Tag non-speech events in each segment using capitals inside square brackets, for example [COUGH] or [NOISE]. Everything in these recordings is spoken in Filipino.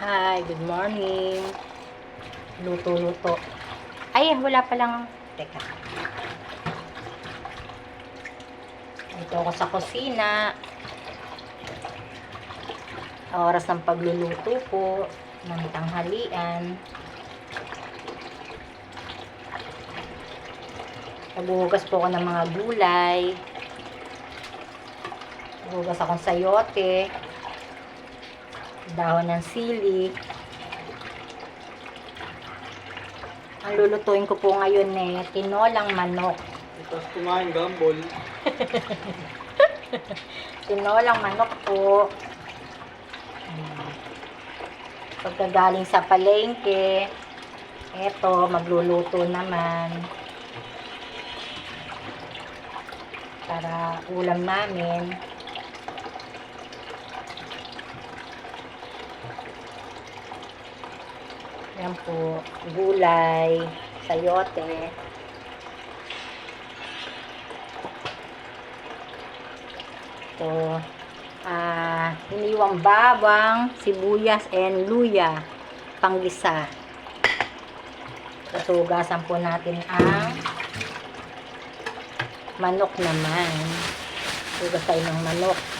Hi, good morning. Luto-luto. Ay, wala pa lang. Teka. Ito ako sa kusina. Oras ng pagluluto po ng tanghalian. Naghuhugas po ako ng mga gulay. Naghuhugas akong sayote. Dahon ng sili. Ang lulutuin ko po ngayon eh, tinolang manok. Tapos kumain gambol. [LAUGHS] Tinolang manok po. Pagkagaling sa palengke, eto, magluluto naman. Para ulam namin. Yan po, gulay, sayote. Ito, ah, hiniwang bawang, sibuyas, and luya, panggisa. Susugasan po natin ang manok naman. Sugas tayo ng manok.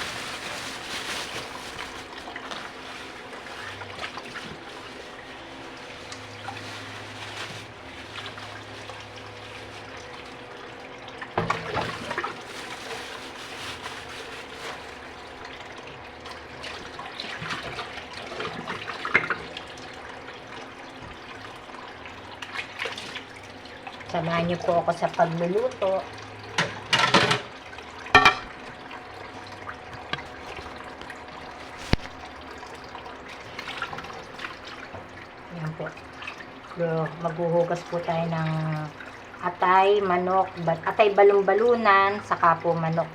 Samahan niyo po ako sa pagluluto. Yan po. So, maghuhugas po tayo ng atay, manok, atay balong-balunan, saka po manok.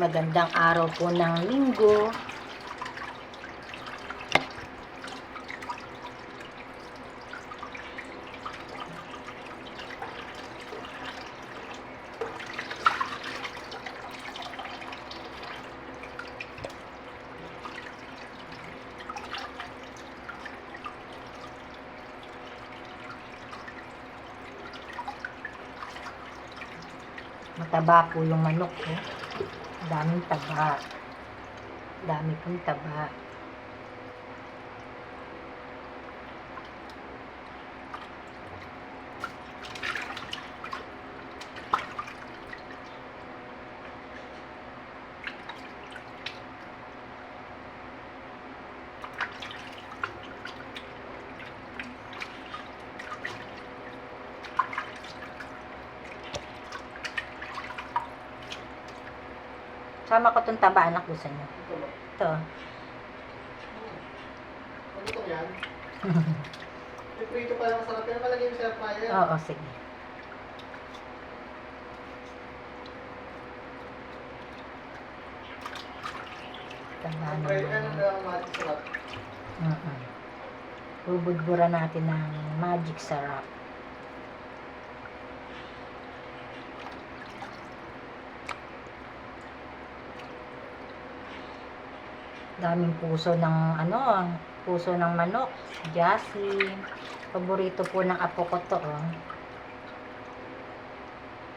Magandang araw po ng linggo. Mataba po yung manok. Eh. ดามิตบะดามิพุตบะ Sama ko itong taba anak niyo. Ito ba? Ito. Ano ito yan? Piprito pa lang masarap yan. Malagay mo sa air fryer. Oo, sige. Taba Air fryer yan. naman. Kaya ang magic sarap. Bubudbura natin ng magic sarap. Daming puso ng ano, puso ng manok, Jassy. Paborito po ng apo ko to, oh.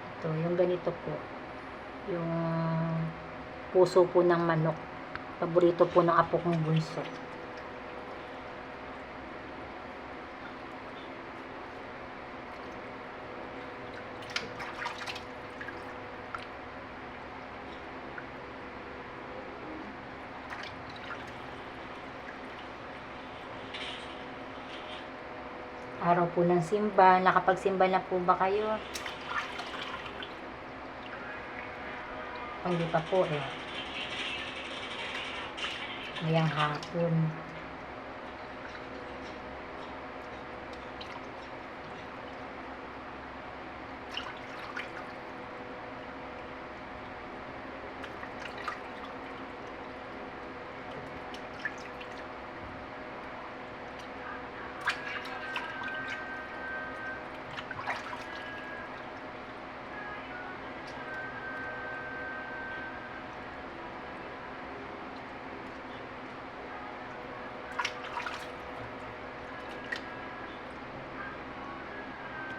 Ito, yung ganito po. Yung puso po ng manok. Paborito po ng apo kong bunso. Araw po ng simba. Nakapagsimba na po ba kayo? Hindi pa po eh. Ngayang hapon.